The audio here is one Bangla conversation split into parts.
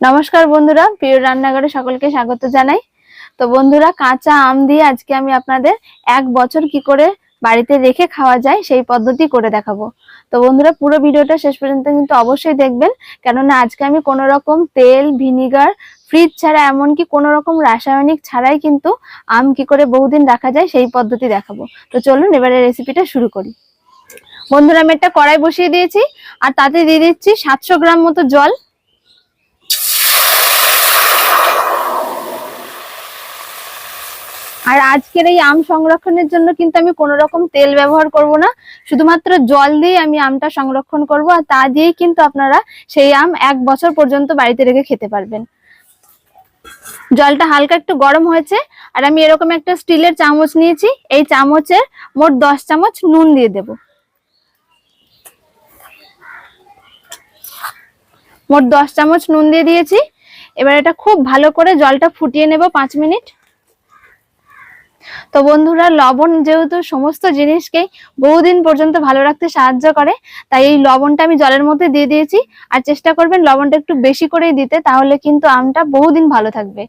নমস্কার বন্ধুরা, প্রিয় রান্নাঘরে সকলকে স্বাগত জানাই। তো বন্ধুরা, কাঁচা আম দিয়ে আজকে আমি আপনাদের এক বছর কি করে বাড়িতে রেখে খাওয়া যায় সেই পদ্ধতি করে দেখাবো। তো বন্ধুরা, পুরো ভিডিওটা শেষ পর্যন্ত কিন্তু অবশ্যই দেখবেন, কেননা আজকে আমি কোনো রকম তেল, ভিনিগার ফ্রিজ ছাড়া এমনকি কোনো রকম রাসায়নিক ছাড়াই কিন্তু আম কি করে বহুদিন রাখা যায় সেই পদ্ধতি দেখাবো। তো চলুন এবারে রেসিপিটা শুরু করি। বন্ধুরা, আমি একটা কড়াই বসিয়ে দিয়েছি, আর তাতে দিয়ে দিচ্ছি সাতশো গ্রাম মতো জল আর আজকের এই আম সংরক্ষণের জন্য কিন্তু আমি কোনো রকম তেল ব্যবহার করব না। শুধুমাত্র জল দিয়ে আমি আমটা সংরক্ষণ করব আর তা দিয়েই কিন্তু আপনারা সেই আম এক বছর পর্যন্ত বাড়িতে রেখে খেতে পারবেন। জলটা হালকা একটু গরম হয়েছে আর আমি এরকম একটা স্টিলের চামচ নিয়েছি। এই চামচের মোট দশ চামচ নুন দিয়ে দেব। মোট দশ চামচ নুন দিয়ে দিয়েছি। এবার এটা খুব ভালো করে জলটা ফুটিয়ে নেব পাঁচ মিনিট। তো বন্ধুরা, লবণ যেহেতু সমস্ত জিনিসকেই বহুদিন পর্যন্ত ভালো রাখতে সাহায্য করে, তাই এই লবণটা আমি জলের মধ্যে দিয়ে দিয়েছি। আর চেষ্টা করবেন লবণটা একটু বেশি করেই দিতে, তাহলে কিন্তু আমটা বহুদিন ভালো থাকবে।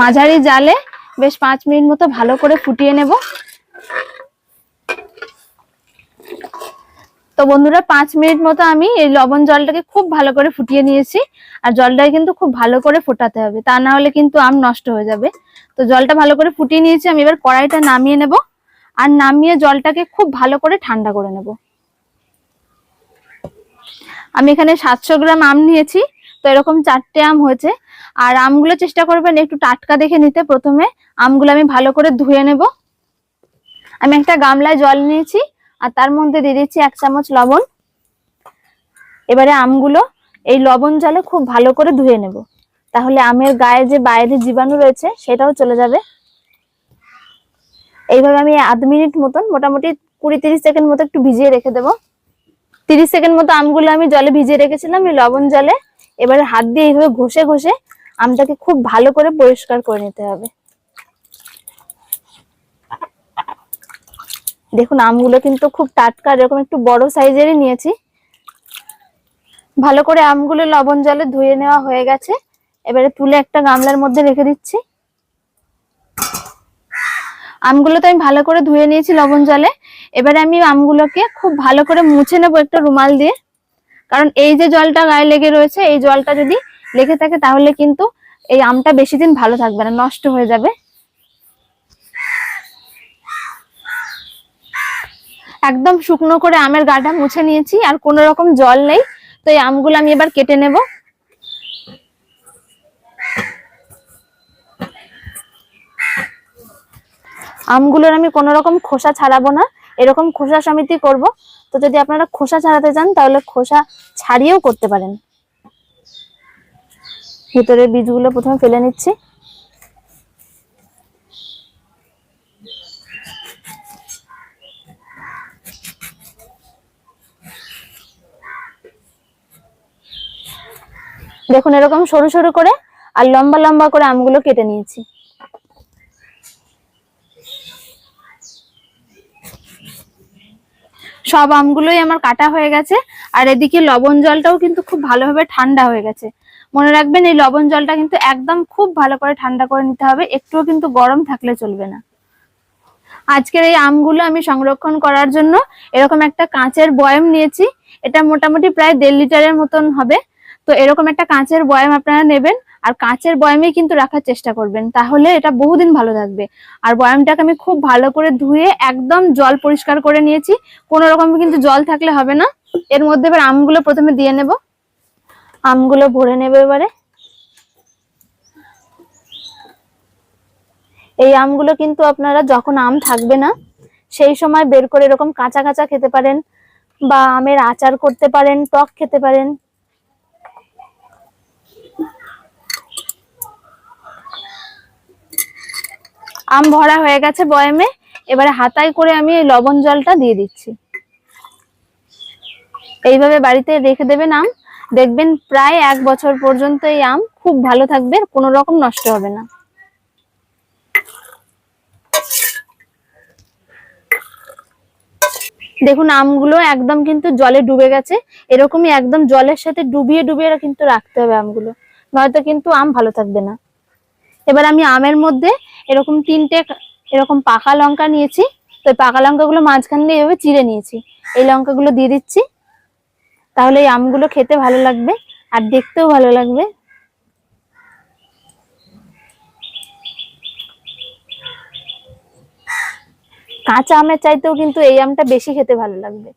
মাঝারি জালে বেশ পাঁচ মিনিট মতো ভালো করে ফুটিয়ে নেব। তো বন্ধুরা, পাঁচ মিনিট মতো আমি এই লবণ জলটাকে খুব ভালো করে ফুটিয়ে নিয়েছি। আর জলটাকে কিন্তু খুব ভালো করে ফোটাতে হবে, তা না হলে কিন্তু আম নষ্ট হয়ে যাবে। তো জলটা ভালো করে ফুটিয়ে নিয়েছি, আমি এবার কড়াইটা নামিয়ে নেব। আর নামিয়ে জলটাকে খুব ভালো করে ঠান্ডা করে নেব। আমি এখানে সাতশো গ্রাম আম নিয়েছি, তো এরকম চারটে আম হয়েছে। আর আমগুলো চেষ্টা করবেন একটু টাটকা দেখে নিতে। প্রথমে আমগুলো আমি ভালো করে ধুয়ে নেব। আমি একটা গামলায় জল নিয়েছি আর তার মধ্যে দিয়ে দিচ্ছি এক চামচ লবণ। এবারে আমগুলো, এই লবণ জলে খুব ভালো করে ধুয়ে নেব। তাহলে আমের গায়ে যে বাইরে জীবাণু রয়েছে, সেটাও চলে যাবে। এইভাবে আমি আধ মিনিট মতন, মোটামুটি কুড়ি তিরিশ সেকেন্ড মতো একটু ভিজিয়ে রেখে দেবো। তিরিশ সেকেন্ড মতো আমগুলো আমি জলে ভিজিয়ে রেখেছিলাম, এই লবণ জলে। এবারে হাত দিয়ে এইভাবে ঘষে ঘষে আমটাকে খুব ভালো করে পরিষ্কার করে নিতে হবে। দেখুন, আমগুলো কিন্তু খুব টাটকা এরকম একটু বড় সাইজেরই নিয়েছি। ভালো করে আমগুলো লবণ জলে ধুয়ে নেওয়া হয়ে গেছে। এবারে তুলে একটা গামলার মধ্যে রেখে দিচ্ছি। আমগুলো তো আমি ভালো করে ধুয়ে নিয়েছি লবণ জলে। এবারে আমি আমগুলোকে খুব ভালো করে মুছে নেব একটা রুমাল দিয়ে। কারণ এই যে জলটা গায়ে লেগে রয়েছে, এই জলটা যদি লেগে থাকে, তাহলে কিন্তু এই আমটা বেশি দিন ভালো থাকবে না, নষ্ট হয়ে যাবে। একদম শুকনো করে আমের গাটা মুছে নিয়েছি, আর কোনো রকম জল নেই। তো এই আমগুলো আমি এবার কেটে নেব। আমগুলোর আমি কোনো রকম খোসা ছাড়াবো না, এরকম খোসা সমিতি করব। তো যদি আপনারা খোসা ছাড়াতে চান, তাহলে খোসা ছাড়িয়েও করতে পারেন। ভিতরের বীজগুলো প্রথমে ফেলে নিচ্ছি। দেখুন, এরকম সরু সরু করে আর লম্বা লম্বা করে আমগুলো কেটে নিয়েছি। সব আমগুলোই আমার কাটা হয়ে গেছে, আর এদিকে লবণ জলটাও কিন্তু খুব ভালোভাবে ঠান্ডা হয়ে গেছে। মনে রাখবেন, এই লবণ জলটা কিন্তু একদম খুব ভালো করে ঠান্ডা করে নিতে হবে, একটুও কিন্তু গরম থাকলে চলবে না। আজকের এই আমগুলো আমি সংরক্ষণ করার জন্য এরকম একটা কাঁচের বয়ম নিয়েছি, এটা মোটামুটি প্রায় দেড় লিটারের মতন হবে। তো এরকম একটা কাঁচের বয়াম আপনারা নেবেন, আর কাঁচের বয়ামেই কিন্তু রাখার চেষ্টা করবেন। তাহলে এটা বহুদিন ভালো থাকবে। আর বয়ামটাকে আমি খুব ভালো করে ধুয়ে একদম জল পরিষ্কার করে নিয়েছি। কোনো রকম কিন্তু জল থাকলে হবে না। এর মধ্যে এবার আমগুলো প্রথমে দিয়ে নেব। আমগুলো ভরে নেব এবারে। এই আমগুলো কিন্তু আপনারা যখন আম থাকবে না, সেই সময় বের করে এরকম কাঁচা কাঁচা খেতে পারেন, বা আমের আচার করতে পারেন, টক খেতে পারেন। আম ভরা হয়ে গেছে বয়ামে, এবারে হাতায় করে আমি এই লবণ জলটা দিয়ে দিচ্ছি। এইভাবে বাড়িতে রেখে দেবেন আম। দেখবেন প্রায় এক বছর পর্যন্ত এই আম খুব ভালো থাকবে কোনো রকম নষ্ট হবে না। দেখুন, আমগুলো একদম কিন্তু জলে ডুবে গেছে। এরকমই একদম জলের সাথে ডুবিয়ে ডুবিয়ে কিন্তু রাখতে হবে আমগুলো। নয়তো কিন্তু আম ভালো থাকবে না। এবার আমি আমের মধ্যে এরকম তিনটে, এরকম পাকা লঙ্কা নিয়েছি। তো পাকা লঙ্কাগুলো মাঝখান দিয়ে এভাবে চিড়ে নিয়েছি। এই লঙ্কাগুলো দিয়ে দিচ্ছি। তাহলে এই আমগুলো খেতে ভালো লাগবে আর দেখতেও ভালো লাগবে। কাঁচা আমের চাইতেও কিন্তু এই আমটা বেশি খেতে ভালো লাগবে।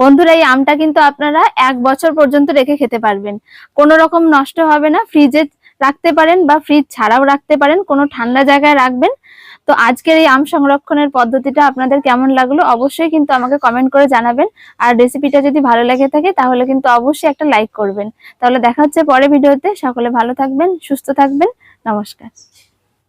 বন্ধুরা, এই আমটা কিন্তু আপনারা এক বছর পর্যন্ত রেখে খেতে পারবেন। কোনো রকম নষ্ট হবে না, ফ্রিজে রাখতে পারেন বা ফ্রিজ ছাড়াও রাখতে পারেন, কোনো ঠান্ডা জায়গায় রাখবেন। তো আজকের এই আম সংরক্ষণের পদ্ধতিটা আপনাদের কেমন লাগল অবশ্যই কিন্তু আমাকে কমেন্ট করে জানাবেন। আর রেসিপিটা যদি ভালো লেগে থাকে তাহলে কিন্তু অবশ্যই একটা লাইক করবেন। তাহলে দেখা হচ্ছে পরে ভিডিওতে। সকলে ভালো থাকবেন, সুস্থ থাকবেন। নমস্কার।